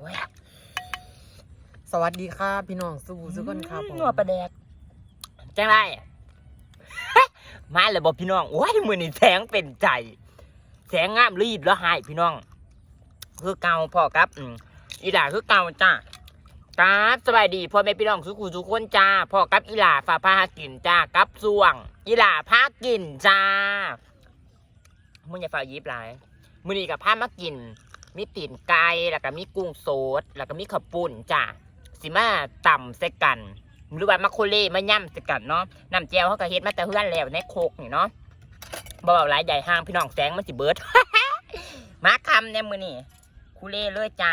โอ้ยสวัสดีครับพี่น้องสู้สู้กันครับผมนัวประแดกจังไรมาเลยบอกพี่น้องโอ้ยมือนี่แสงเป็นใจ แสงงามรีดแล้วหายพี่น้อง คือเก่าพ่อครับอืมอีหล่าคือเก่าจ้าครับสบายดีพ่อแม่พี่น้องสุขุสุขคนจ้าพ่อกับอีหล่าฝาพากินจ้ากับส่วง อีหล่าพากินจ้ามึงอย่าฝ่ายิบหลายมือนี้กับพามากิน มีตีนไก่แล้วก็มีกุ้งสด แล้วก็มีข้าวปุ้นจ้าสิมาต่ำใส่กันหรือว่ามาโคเล่มาย่ำใส่กันเนาะน้ำเจียวเขาก็เฮ็ดมาแต่เฮือนแล้วในโคกนี่เนาะบ่เอาหลายใหญ่ห้างพี่น้องแสงมันสิเบิดมาคำเนี่ยมือนี่คูเล่เลยจ้า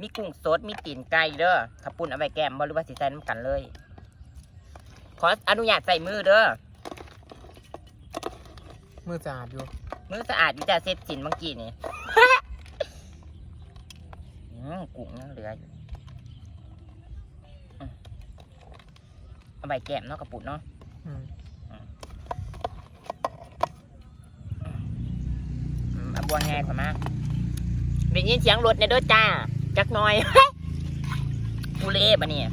มีกุ้งสดมีตีนไก่เด้อขับปุ่นเอาไว้แกมบ่หรือว่าสิใส่น้ำกันเลย ขออนุญาตใส่มือเด้อมือสะอาดอยู่มือสะอาดอยู่จ้าเซ็ตสินเมื่อกี้นี่อืม กุ้งยังเหลืออยู่อืมเอาใบแก้มเนาะกระปุกเนาะอืมอืมเอาบัวแง่ก่อนมาได้ยินเสียงรถในเด้อจ้า จักหน่อยกูเล่บะเนี่ย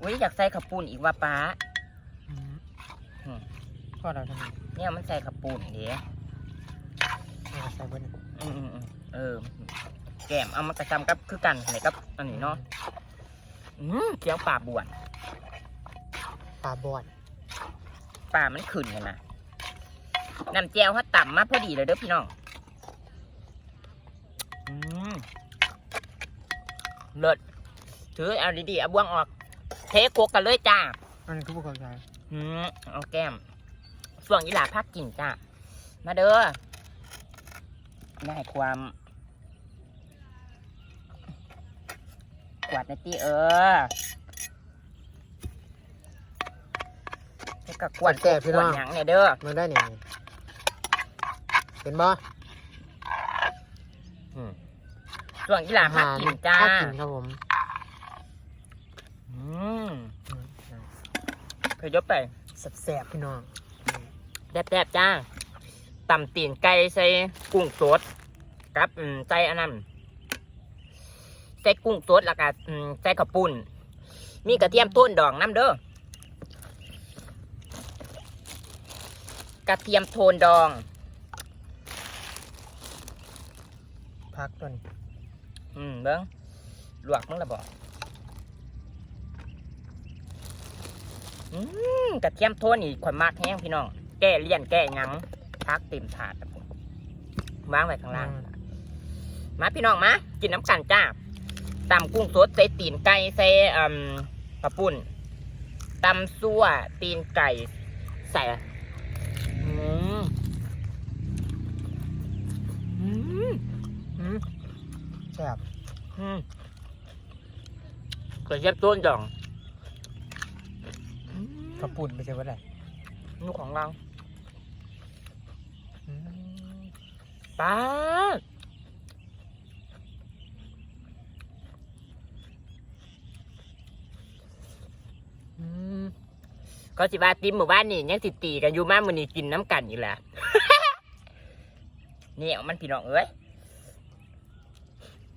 อุ้ยอยากใส่ขับปูนอีกว่าป้าอืมอืมพ่อเราทำไมเนี่ยมันใส่ขับปูนเดี๋ยวเอาใส่เบิ้ลอืมอืมอืม เออ แก้มเอามากระจำกับคือกันไหนกับ อันนี้เนาะอืมเสียงป่าบวนปลาบอดป่ามันขึ้นกันนะน้ำเจียวเขาต่ำมาพอดีเลยเด้อพี่น้องอืมเลิศถือเอาดีๆเอาบ้วงออก เทโคกกันเลยจ้า อันนี้คือพวกเขาใช้อืมเอาแก้มส่วงยีหลาพักกินจ้า มาเด้อได้ความ วาดในตีเออแล้วก็กวาดแก่พี่กน้วาอดงหยังเนี่ยเด้อมันได้เนี่ยเป็นบ่อืมส่วงยีหลาพักกินจ้าพักกินครับผมอืมอืมเคยยกไปแสบๆพี่น้องแซ่บๆจ้าตำตีนไก่ใส่กุ้งสดกับอืมใส่อันนั้น ใส่กุ้งสดแล้วก็อืมใส่ข้าวปุ้น มีกระเทียมต้นดองน้ำเด้อกระเทียมโทนดอง พักตัวนี้อืมเบิ้งลวกมึงละบอกอืมกระเทียมโทนนี่ข่อยมากแห้งพี่น้อง แก้เลี่ยนแก้หยังพักเต็มถาดครับผมวางไว้ข้างล่าง มาพี่น้องมา กินน้ำกันจ้า ตำกุ้งสดใส่ตีนไก่ใส่อืมปลาปุ่นตำซั่วตีนไก่ใส่อืมอืมอืมแสบอืมกระเทียมต้นดองกระปุ่นไม่ใช่ว่าอะไรลูกของเราอืมป้า ดอืมเขาสิว่าติมหมู่บ้านนี่ยังสิตีกันอยู่มากมือนี่กินน้ำกันอยู่แหละเนี่ยมันพี่น้องเอ้ย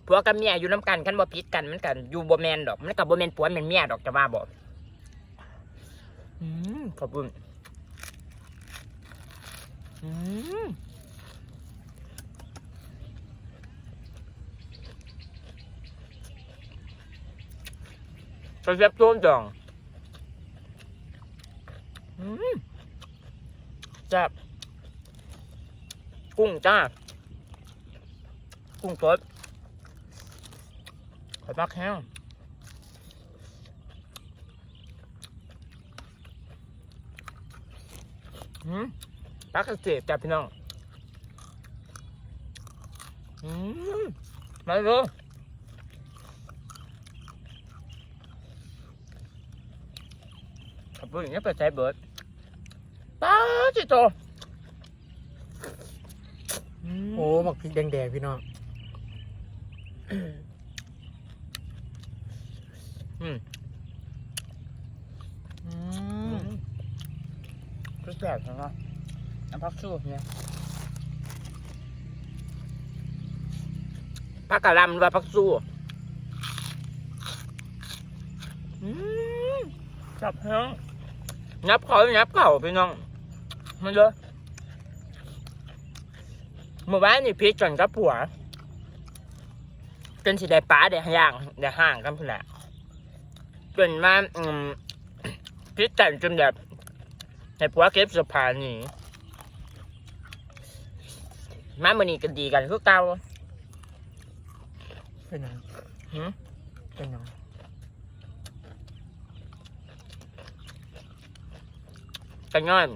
ผัวกับเมียอยู่น้ำกันคันบ่ผิดกันมันกันอยู่บ่แมนดอก มันกับบ่แมนผัวแมนเมียดอกจะว่าบ่อืมขอบคุณอืมกระเทียมต้นจอง อืมแซ่บกุ้งจ้า กุ้งสดหอยปักแห้งอืมปักกระเจี๊ยบจ้าพี่น้องอืมมาเลยขับรถอย่างนี้ไปใช้เบิร์ด ป้าจิโตมโอ้หมักพริกแดงๆพี่น้องอืมอือืมมก็แสบใช่ไหมน้ำพักชูเนี่ยพักกะหลำหรือว่าพักสู้อืมจับแห้ง นับเขานับเข่าพี่น้องมันเลยเมื่อวานนี่พีชกันกับผัวจนสิได้ป้าได้ห่างได้ห่างกันพุ่นแหละจนมาอืมพีชกันจนแบบให้ผัวเก็บเสภาหนีมามื่อนี้กันดีกันคือเก่าเป็นยังหืมเป็นยัง กันง่อน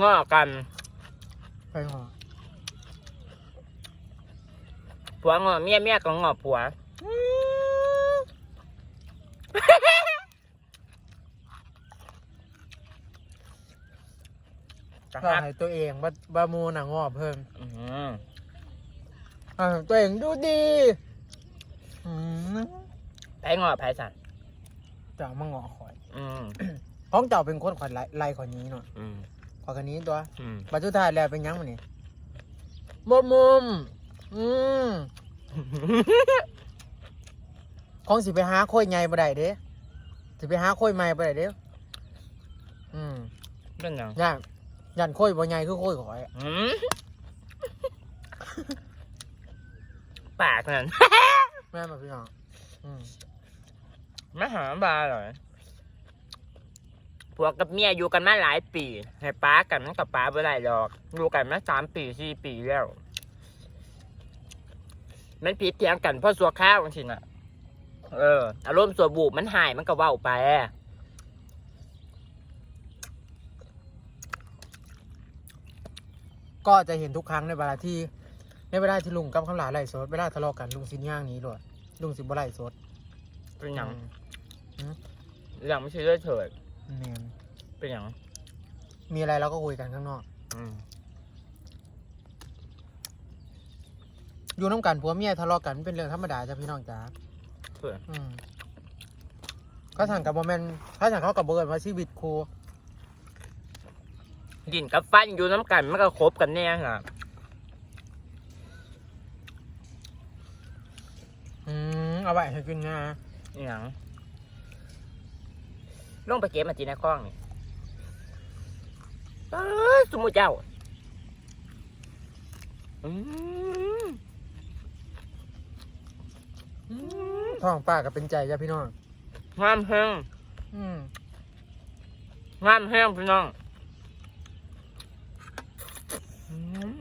ง้อกันไปหอผัวง้อเมียเมียก็ง้อผัวจะถ้าหักให้ตัวเองบาบามูหนังงอบเพิ่มอื้อหืออ่าตัวเองดูดีอืมไผง้อไผสั่นเจ้ามาเงอคอย อืม ห้องเจ้าเป็นคนขวัญไล่ไล่ขอยนี้เนาะอืมขอยคนนี้ตัวอืมบัจจุท้ายแล้วเป็นยังมันนี่บ่มุมอืมของสิไปหาโค่อยใหญ่บ่ได้เด้สิไปหาโค่อยใหม่บ่ได้เด้อืมเป็นหยังย่านย่านโค่อยบ่ใหญ่คือโค่อยข่อยอะอืมปากนั่นแม่นบ่พี่น้องอืมมาหาบาเหรอ ผัวกับเมียอยู่กันมาหลายปี ให้ป้ากันมันกับป้าไม่ได้ดอก อยู่กันมาสามปีสี่ปีแล้ว มันผิดเถียงกันเพราะสัวข้าวจริงๆอะเออ อารมณ์สัวบูบมันหายมันก็เว้าไปก็จะเห็นทุกครั้งในเวลาที่ในเวลาที่ลุงกับคำหลาไล่สดเวลาทะเลาะกันลุงสิย่างหนี้ด้วยลุงสิบ่ไล่สดเป็นหยังอืม อย่างไม่ใช่เลือดเถิด แม่นเป็นหยังมีอะไรเราก็คุยกันข้างนอก อืมอยู่น้ำกันผัวเมียทะเลาะกันเป็นเรื่องธรรมดาจ้ะพี่น้องจ๋าเพื่ออืมเขาสั่งกับโมเมนเขาสั่งเขากับเบิร์ดว่าชีวิตครูดินกับฟันอยู่น้ำกันมันก็คบกันแน่น่ะอืมเอาไว้ให้กินนะอหย่าง ลงไปเก็บมาจีในคลองนี่เอ้ยสมมุติเจ้าอืมอืมท้องป้ากับเป็นใจจ้ะพี่น้องงามแห้งอืมงามแห้งพี่น้องอืม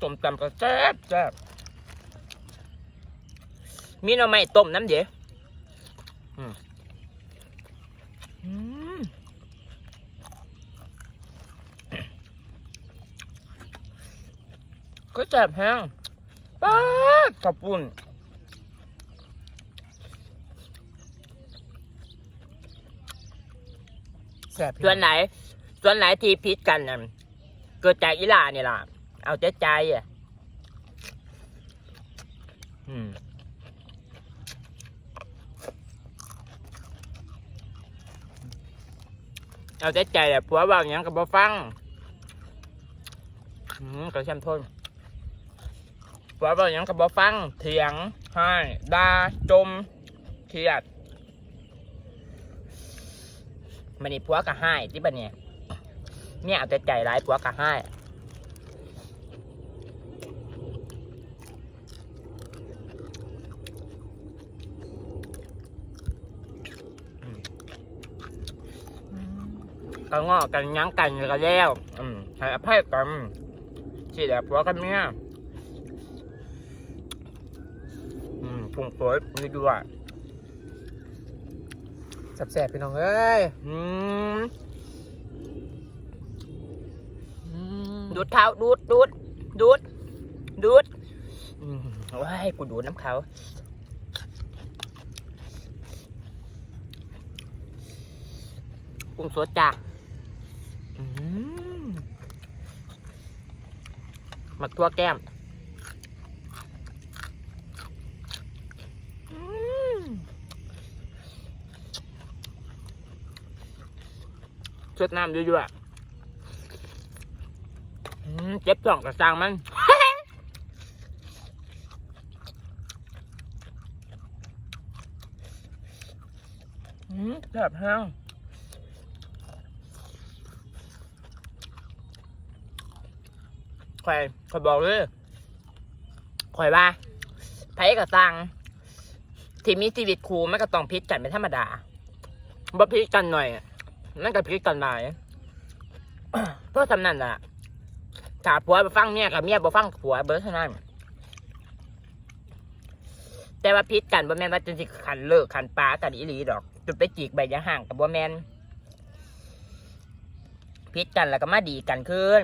ต้มตำก็แซ่บแซ่บมีหน่อไม้ต้มน้ำเดี๋ยวอืมอืม ก็แซ่บแห้งป๊าดกระปุ่นแซ่บพี่ส่วนไหน ส่วนไหนที่พิษกันน่ะเกิดจากอีหลาเนี่ยล่ะ เอาใจใจอะ อืม เอาใจใจอะผัวว่าอย่างนั้นก็บ่ฟังอืมก็ช่ำทนผัวว่าอย่างนั้นก็บ่ฟัง เถียงให้ด่าจมเครียดมันนี่ผัวก็ให้ที่บันเนี่ยเนี่ยเอาแต่ใจร้ายผัวก็ให้ ก็ง้อกันยั้งกันก็แล้วอืมให้อภัยกันสิแหละผัวกับเมียอืมพุ่งเปิดนี่ด้วยแซ่บๆพี่น้องเอ้ยอืมอืมดูดเท้าดูดดูดดูดดูดอืมว้ายกูดูดน้ำเขาปรุงสดจ้ะ หมักตัวแก้มชดน้ำเยอะๆเจ็บจ่องกระซังมันอืแบบห้าง ข่อยข่อยบอกเลยข่อยว่าไผกับตังที่มีชีวิตครูมันก็ต้องพิษกันเป็นธรรมดาบ่พิษกันหน่อยมันก็พิษกันหลายเพราะสำนั่นล่ะถ้าผัวไปฟังเมียกับเมียบ่ฟังผัวเบิร์เท่านั้นแต่ว่าพิษกันบ่แม่นว่าจนสิขันเลิกขันปลากันอีหลีดอกจนไปจีกใบยาห่างกับบ่แม่นพิษกันแล้วก็มาดีกันขึ้น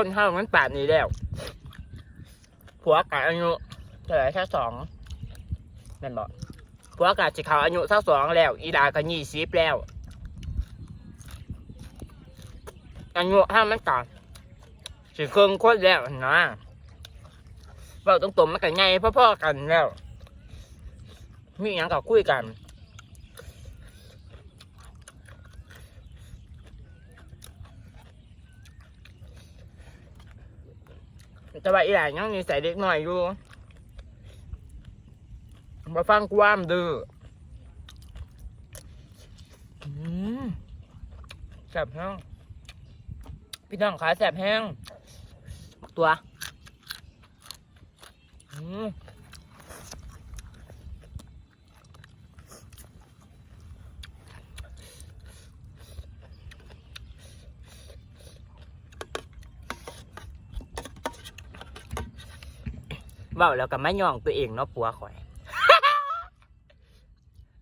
คนเฮามันป่านนี้แล้ว ผัวกับอายุเท่าไหร่แค่สองแม่นบอกผัวกับสิเขาอายุเท่าสองแล้ว อีดาก็ยี่สิบแล้ว อายุห้ามันก่อนสิเครื่องคนแล้วนะเว่าตรงๆมันก็ไงพ่อๆกันแล้ว มีอย่างก็คุยกัน แต่ว่าอีหลานยังมีใส่เด็กหน่อยอยู่มาฟังความดื้อแสบแห้งพี่น้องขาแสบแห้งตัว อืม ว่าแล้วก็ไม่ย่องตัวเองเนาะปัวข่อย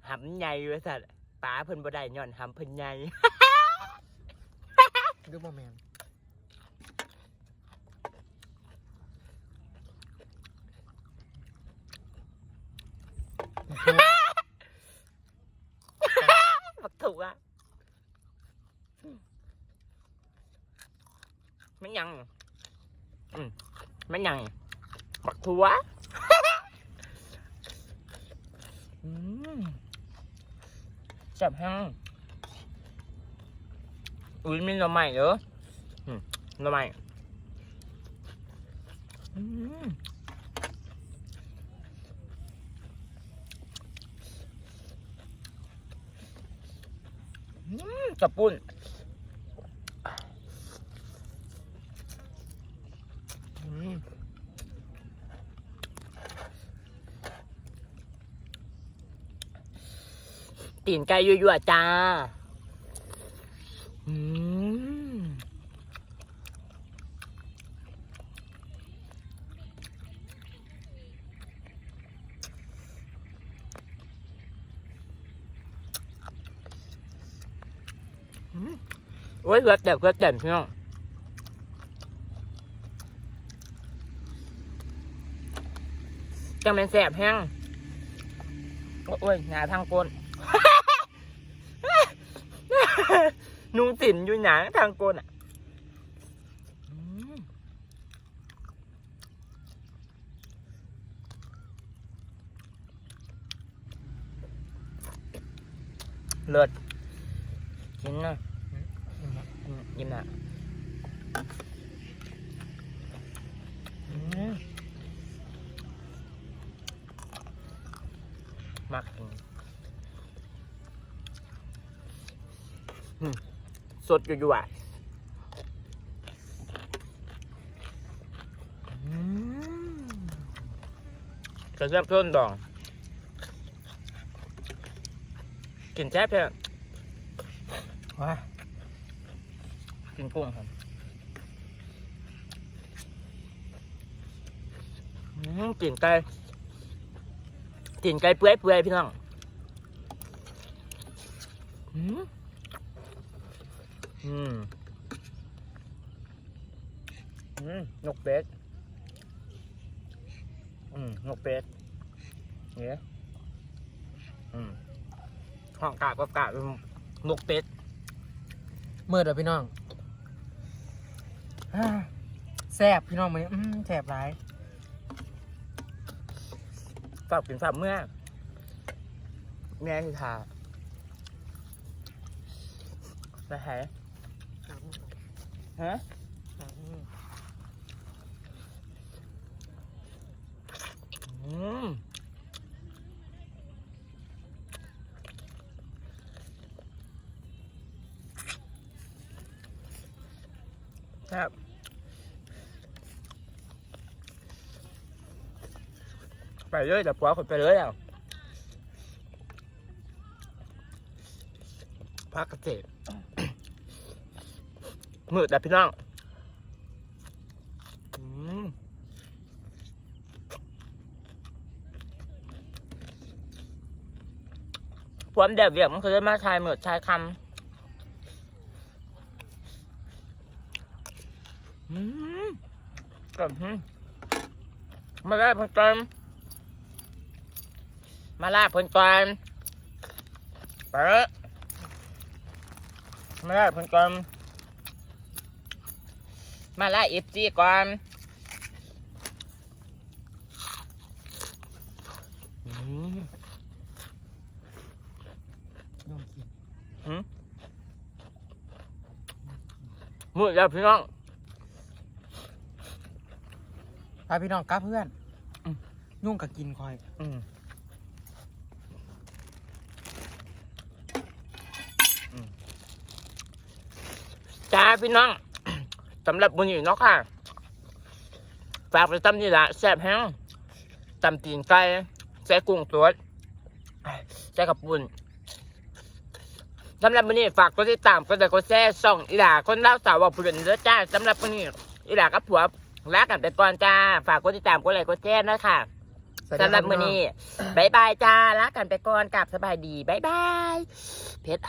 หำใหญ่ไว้สัตว์ป๋าเพิ่นบ่ได้ย้อนหำเพิ่นใหญ่ดูบ่แม่นบักถูกอะไม่ยัง อืมไม่ยัง บักทัวอืมจับห้งอุ้ยมีหน่อใหม่เหรออืมหน่อใหม่อืมอืมกระปุ้นอืม ตีนไก่ยั่วๆจ้าอืมโอ้ยเลือดแตกเลือดแตกพี่น้องจังเป็นแสบแห้งโอ้ยหนาทางก้น นุ่งสินอยู่หนังทางก้นอะอืมเลิศกินนะอืมยิ้มนะอืมมักจริง สดอยู่ๆอะอืมกระเทียมต้นดองกินแซ่บเพื่อว้ากินกุ้งครับอืมกินไก่กินไก่เปื่อยเปื่อยๆพี่น้อง อืม อืมอืมนกเป็ดอืมนกเป็ดเนี่ยอืมห้องกาบกับกาบนกเป็ดเมื่อเด้อพี่น้องแซ่บพี่น้องมื้อนี้อืมแซ่บหลายฝากกินฝากเมื่อ แม่ที่ทาไปไหน ฮะอืมครับไปเลยแต่ปัวคนไปเลยอะพักเกษตร มืดแต่พี่น้องอืมความเด็ดเวียกมันคือมาชายมืดชายคำกับมมาลาเพิ่นก่อนมาลาเพิ่นก่อนเปิดมาลาเพิ่นก่อน มาล่าเอฟซีก่อนอืมน้องกินมืดแล้วพี่น้องพาพี่น้องกลับเพื่อนอืมยุ่งกับกินคอยอืมอืมจ้าพี่น้อง สำหรับวันนี้เนาะค่ะ ฝากไปตำนี่ละแซ่บแห้งตำตีนไก่ใส่กุ้งสดใส่กับปุ่นสำหรับวันนี้ฝากกดติดตามกดไลค์กดแชร์ส่องอีหลาคนเล่าสาวว่าผู้เล่นเด้อจ้าสำหรับวันนี้อีหลากับผัวลากันไปก่อนจ้า ฝากกดติดตามกดไลค์กดแชร์นะค่ะสำหรับมือนี้บายบายจ้าลากันไปก่อนกลับสบายดีบายบายเพชร